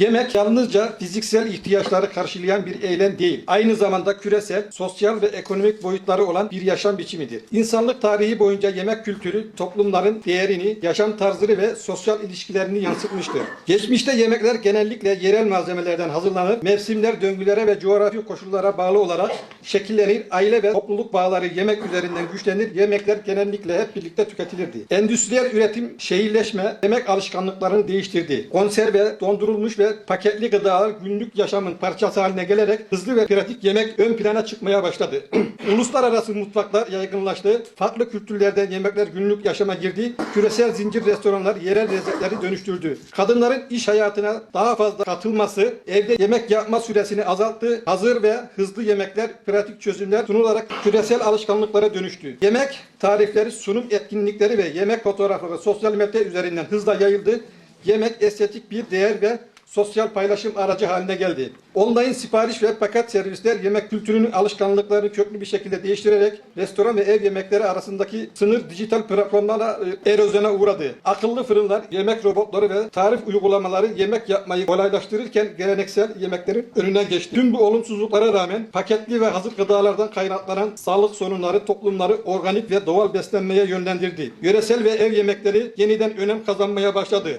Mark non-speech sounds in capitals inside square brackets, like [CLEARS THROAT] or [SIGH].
Yemek yalnızca fiziksel ihtiyaçları karşılayan bir eylem değil. Aynı zamanda küresel, sosyal ve ekonomik boyutları olan bir yaşam biçimidir. İnsanlık tarihi boyunca yemek kültürü toplumların değerini, yaşam tarzını ve sosyal ilişkilerini yansıtmıştır. Geçmişte yemekler genellikle yerel malzemelerden hazırlanır, mevsimler, döngülere ve coğrafi koşullara bağlı olarak şekillenir, aile ve topluluk bağları yemek üzerinden güçlenir, yemekler genellikle hep birlikte tüketilirdi. Endüstriyel üretim, şehirleşme, yemek alışkanlıklarını değiştirdi. Konserve, dondurulmuş ve paketli gıdalar günlük yaşamın parçası haline gelerek hızlı ve pratik yemek ön plana çıkmaya başladı. [CLEARS THROAT] Uluslararası mutfaklar yaygınlaştı. Farklı kültürlerden yemekler günlük yaşama girdi. Küresel zincir restoranlar yerel lezzetleri dönüştürdü. Kadınların iş hayatına daha fazla katılması, evde yemek yapma süresini azalttı. Hazır ve hızlı yemekler, pratik çözümler sunularak küresel alışkanlıklara dönüştü. Yemek tarifleri, sunum etkinlikleri ve yemek fotoğrafları sosyal medya üzerinden hızla yayıldı. Yemek estetik bir değer ve sosyal paylaşım aracı haline geldi. Online sipariş ve paket servisler yemek kültürünün alışkanlıklarını köklü bir şekilde değiştirerek restoran ve ev yemekleri arasındaki sınır dijital platformlara e, erozyona uğradı. Akıllı fırınlar, yemek robotları ve tarif uygulamaları yemek yapmayı kolaylaştırırken geleneksel yemeklerin önüne geçti. Tüm bu olumsuzluklara rağmen paketli ve hazır gıdalardan kaynaklanan sağlık sorunları toplumları organik ve doğal beslenmeye yönlendirdi. Yöresel ve ev yemekleri yeniden önem kazanmaya başladı.